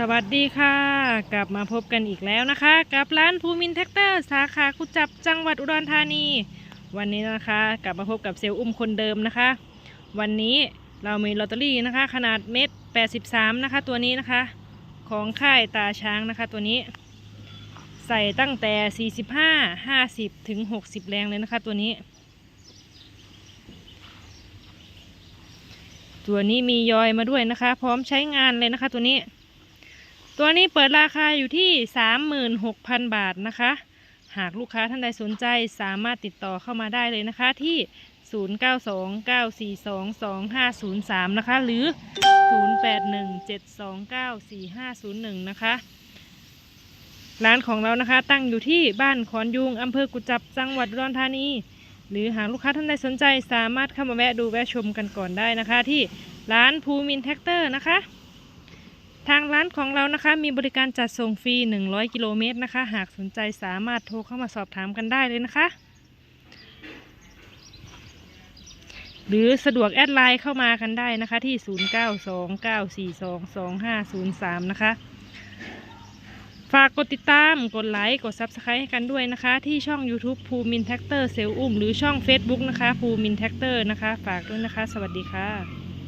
สวัสดีค่ะ กลับมาพบกันอีกแล้วนะคะ กับร้านภูมินแท็กเตอร์สาขากุจับจังหวัดอุดรธานี วันนี้นะคะ กลับมาพบกับเซลล์อุ้มคนเดิมนะคะ วันนี้เรามีลอตเตอรี่นะคะ ขนาดเม็ด 83 นะคะ ตัวนี้นะคะ ของค่ายตาช้างนะคะ ตัวนี้ ใส่ตั้งแต่ 45 50 ถึง 60 แรงเลยนะคะ ตัวนี้ ตัวนี้มียอยมาด้วยนะคะ พร้อมใช้งานเลยนะคะ ตัวนี้ ตัวนี้เปิดราคาอยู่ที่ 36,000 บาทนะคะ หากลูกค้าท่านใดสนใจสามารถติดต่อเข้ามาได้เลยนะคะที่ 0929422503 นะคะ หรือ 0817294501 นะคะ ร้านของเรานะคะตั้งอยู่ที่บ้านขอนยุงอำเภอกุจับจังหวัดอุดรธานี หรือหากลูกค้าท่านใดสนใจสามารถเข้ามาแวะดูแวะชมกันก่อนได้นะคะ ที่ร้านภูมินแท็กเตอร์นะคะ ทางร้านของเรานะคะมีบริการจัดส่งฟรี 100 กิโลเมตรนะคะ หากสนใจสามารถโทรเข้ามาสอบถามกันได้เลยนะคะ หรือสะดวกแอดไลน์เข้ามากันได้นะคะที่ 0929422503 นะคะ ฝากกดติดตาม กดไลค์ กด Subscribe ให้กันด้วยนะคะ ที่ช่อง YouTube ภูมินแท็กเตอร์เซลอุ้มหรือช่อง Facebook นะคะภูมินแท็กเตอร์นะคะ ฝากด้วยนะคะ สวัสดีค่ะ